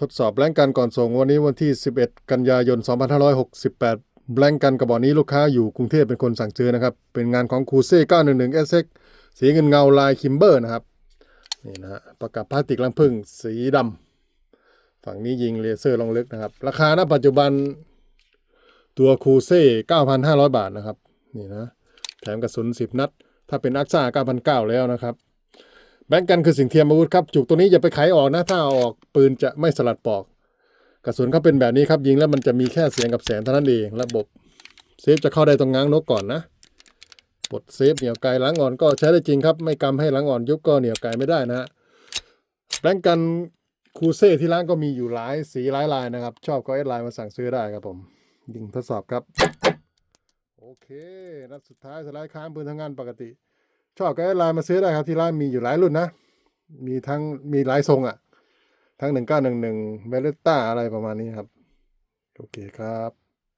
ทดสอบแบงก์กันก่อนส่งวันนี้วันที่ 11 กันยายน 2568 แบงก์กันกระบอกนี้ลูกค้าอยู่กรุงเทพเป็นคนสั่งซื้อนะครับ เป็นงานของคูเซ่911 SX สีเงินเงาลายคิมเบอร์นะครับ นี่นะฮะประกับพลาสติกลังพึ่งสีดำฝั่งนี้ยิงเลเซอร์ลงลึกนะครับ ราคาณปัจจุบันตัวคูเซ่9,500 บาทนะครับ นี่นะ แถมกระสุน 10 นัด ถ้าเป็นอักซ่า9,900 แล้วนะครับ แบงก์กันคือสิ่งเทียมอาวุธครับ จุกตัวนี้อย่าไปไขออกนะถ้าเอาออกปืนจะไม่สลัดปลอก กระสุนเขาเป็นแบบนี้ครับยิงแล้วมันจะมีแค่เสียงกับแสงเท่านั้นเองระบบเซฟจะเข้าได้ตรงง้างนกก่อนนะปลดเซฟเหนี่ยวไกลหลังอ่อนก็ใช้ได้จริงครับ ไม่กำให้หลังอ่อนยุบก็เหนี่ยวไกลไม่ได้นะฮะแบงก์กันคูเซ่ที่ร้านก็มีอยู่หลายสีหลายลายนะครับ ชอบก็แอดไลน์มาสั่งซื้อได้ครับผม ยิงทดสอบครับ โอเค นัดสุดท้ายสไลด์ค้างปืนทำงานปกติ ชอบก็ไลน์มาซื้อได้ครับที่ร้านมีอยู่หลายรุ่นนะ มีทั้งมีหลายทรงอะ่ะ ทั้งหนึ่งเก้าหนึ่งหนึ่งเบลต้าอะไรประมาณนี้ครับ โอเคครับ